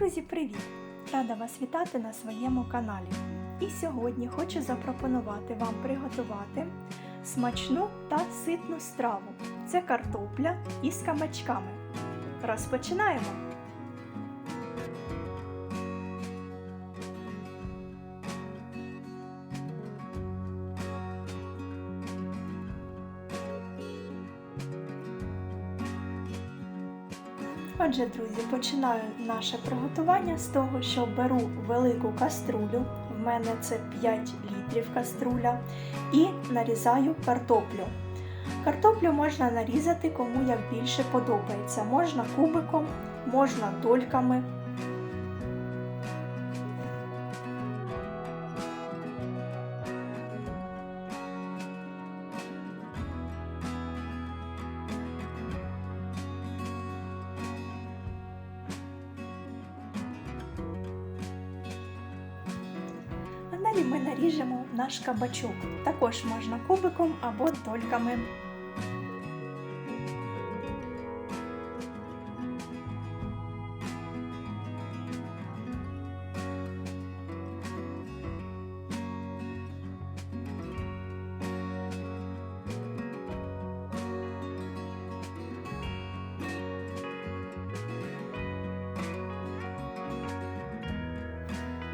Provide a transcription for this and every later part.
Друзі, привіт! Рада вас вітати на своєму каналі. І сьогодні хочу запропонувати вам приготувати смачну та ситну страву. Це картопля із камачками. Розпочинаємо! Отже, друзі, починаю наше приготування з того, що беру велику каструлю, в мене це 5 літрів каструля, і нарізаю картоплю. Картоплю можна нарізати кому як більше подобається. Можна кубиком, можна дольками. Далі ми наріжемо наш кабачок. Також можна кубиком або дольками.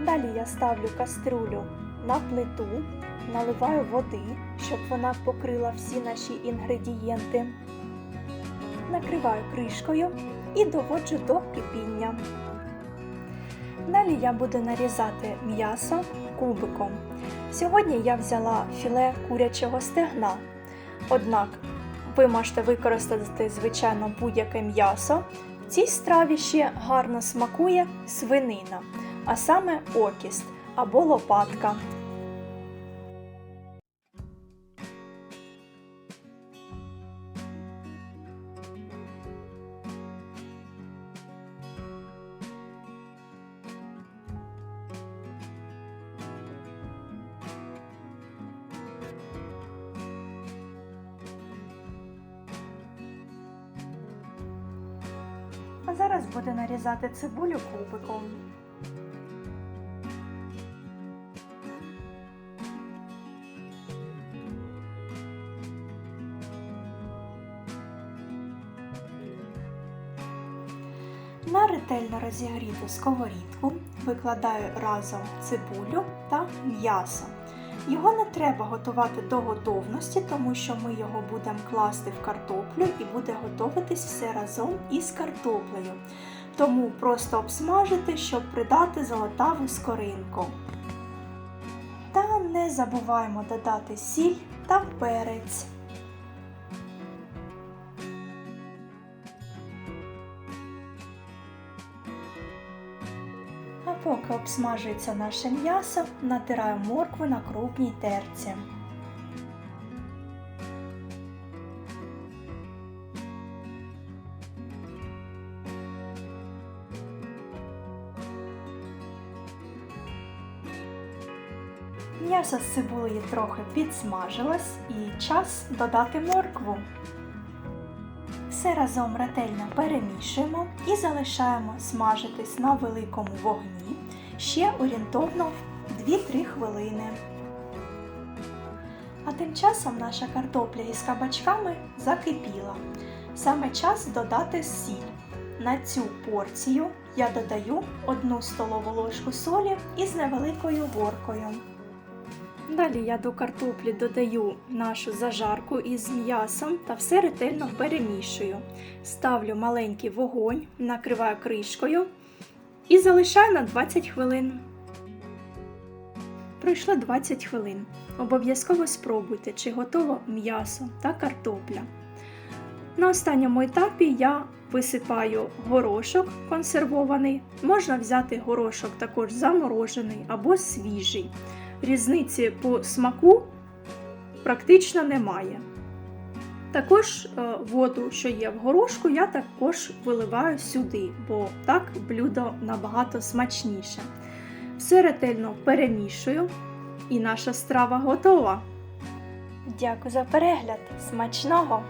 Далі я ставлю каструлю на плиту, наливаю води, щоб вона покрила всі наші інгредієнти. Накриваю кришкою і доводжу до кипіння. Далі я буду нарізати м'ясо кубиком. Сьогодні я взяла філе курячого стегна. Однак ви можете використати, звичайно, будь-яке м'ясо. В цій страві ще гарно смакує свинина а саме окіст або лопатка. А зараз буду нарізати цибулю кубиком. На ретельно розігріту сковорідку викладаю разом цибулю та м'ясо. Його не треба готувати до готовності, тому що ми його будемо класти в картоплю і буде готуватись все разом із картоплею. Тому просто обсмажити, щоб придати золотаву скоринку. Та не забуваємо додати сіль та перець. Поки обсмажується наше м'ясо, натираю моркву на крупній терці. М'ясо з цибулею трохи підсмажилось і час додати моркву. Все разом ретельно перемішуємо і залишаємо смажитись на великому вогні ще орієнтовно 2-3 хвилини. А тим часом наша картопля із кабачками закипіла. Саме час додати сіль. На цю порцію я додаю 1 столову ложку солі із невеликою горкою. Далі я до картоплі додаю нашу зажарку із м'ясом та все ретельно перемішую. Ставлю маленький вогонь, накриваю кришкою і залишаю на 20 хвилин. Пройшло 20 хвилин. Обов'язково спробуйте, чи готово м'ясо та картопля. На останньому етапі я висипаю горошок консервований. Можна взяти горошок також заморожений або свіжий різниці по смаку практично немає. Також е, воду, що є в горошку, я також виливаю сюди, бо так блюдо набагато смачніше. Все ретельно перемішую, і наша страва готова. Дякую за перегляд! Смачного!